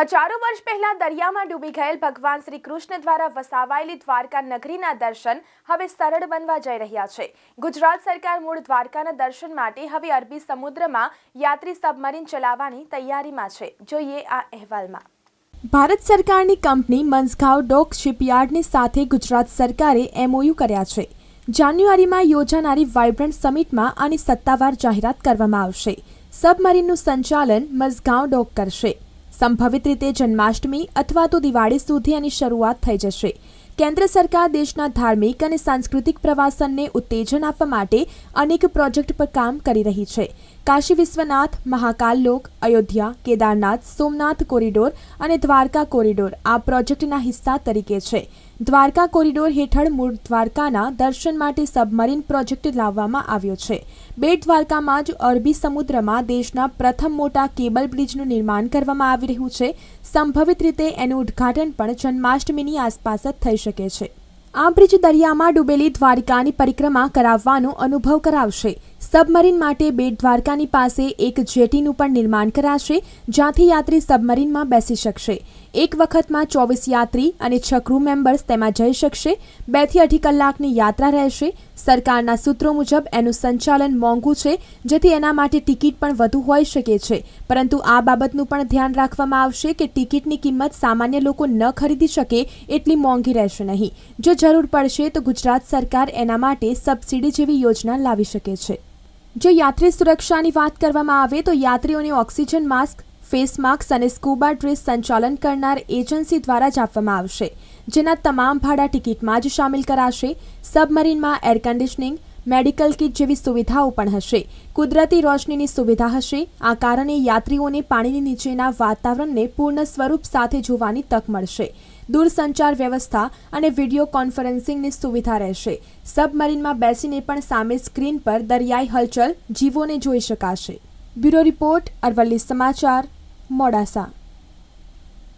હજારો વર્ષ પહેલા દરિયામાં ડૂબી ગયેલ ભગવાન શ્રી કૃષ્ણ દ્વારા વસાવાયેલી દ્વારકા નગરીના દર્શન હવે સરળ બનવા જઈ રહ્યા છે. ગુજરાત સરકાર મૂળ દ્વારકાના દર્શન માટે હવે અરબી સમુદ્રમાં યાત્રી સબમરીન ચલાવવાની તૈયારીમાં છે. જોઈએ આ અહેવાલમાં. ભારત સરકારની કંપની મંઝગાંવ ડોક શિપયાર્ડની સાથે ગુજરાત સરકારે એમઓયુ કર્યા છે. જાન્યુઆરીમાં યોજાનારી વાઇબ્રન્ટ સમિટમાં આની સત્તાવાર જાહેરાત કરવામાં આવશે. સબમરીનનું સંચાલન મઝગાંવ ડોક કરશે. સંભવિત રીતે જન્માષ્ટમી અથવા તો દિવાળી સુધી આની શરૂઆત થઈ જશે. કેન્દ્ર સરકાર દેશના ધાર્મિક અને સાંસ્કૃતિક પ્રવાસનને ઉત્તેજન આપવા માટે અનેક પ્રોજેક્ટ પર કામ કરી રહી છે. કાશી વિશ્વનાથ, મહાકાલ લોક, અયોધ્યા, કેદારનાથ, સોમનાથ કોરિડોર અને દ્વારકા કોરિડોર આ પ્રોજેક્ટના હિસ્સા તરીકે છે. દ્વારકા કોરિડોર હેઠળ મૂળ દ્વારકાના દર્શન માટે સબમરીન પ્રોજેક્ટ લાવવામાં આવ્યો છે. બેટ દ્વારકામાં જ અરબી સમુદ્રમાં દેશના પ્રથમ મોટા કેબલ બ્રિજનું નિર્માણ કરવામાં આવી રહ્યું છે. સંભવિત રીતે એનું ઉદ્ઘાટન પણ જન્માષ્ટમીની આસપાસ જ થઈ શકે છે. આ બ્રિજ દરિયામાં ડૂબેલી દ્વારિકાની પરિક્રમા કરાવવાનો અનુભવ કરાવશે. સબમરીન માટે બેટ દ્વારકાની પાસે એક જેટીનું પણ નિર્માણ કરાશે, જ્યાંથી યાત્રી સબમરીનમાં બેસી શકશે. એક વખતમાં ચોવીસ યાત્રી અને છ ક્રૂ મેમ્બર્સ તેમાં જઈ શકશે. બેથી અઢી કલાકની યાત્રા રહેશે. સરકારના સૂત્રો મુજબ એનું સંચાલન મોંઘું છે, જેથી એના માટે ટિકિટ પણ વધુ હોઈ શકે છે. પરંતુ આ બાબતનું પણ ધ્યાન રાખવામાં આવશે કે ટિકિટની કિંમત સામાન્ય લોકો ન ખરીદી શકે એટલી મોંઘી રહેશે નહીં. જો જરૂર પડશે તો ગુજરાત સરકાર એના માટે સબસિડી જેવી યોજના લાવી શકે છે. જો યાત્રી સુરક્ષાની વાત કરવામાં આવે તો યાત્રીઓને ઓક્સિજન માસ્ક, ફેસ માસ્ક અને સ્કૂબા ડ્રેસ સંચાલન કરનાર એજન્સી દ્વારા જ આપવામાં આવશે. જેના તમામ ભાડા ટિકિટમાં જ સામેલ કરાશે. સબમરીનમાં એર કન્ડિશનિંગ મેડિકલ કિટ જેવી સુવિધાઓ પણ હશે. કુદરતી રોશનીની સુવિધા હશે. આ કારણે યાત્રીઓને પાણીની નીચેના વાતાવરણને પૂર્ણ સ્વરૂપ સાથે જોવાની તક મળશે. દૂરસંચાર વ્યવસ્થા અને વીડિયો કોન્ફરન્સિંગની સુવિધા રહેશે. સબમરીનમાં બેસીને પણ સામે સ્ક્રીન પર દરિયાઈ હલચલ જીવોને જોઈ શકાશે. બ્યુરો રિપોર્ટ અરવલ્લી સમાચાર, મોડાસા.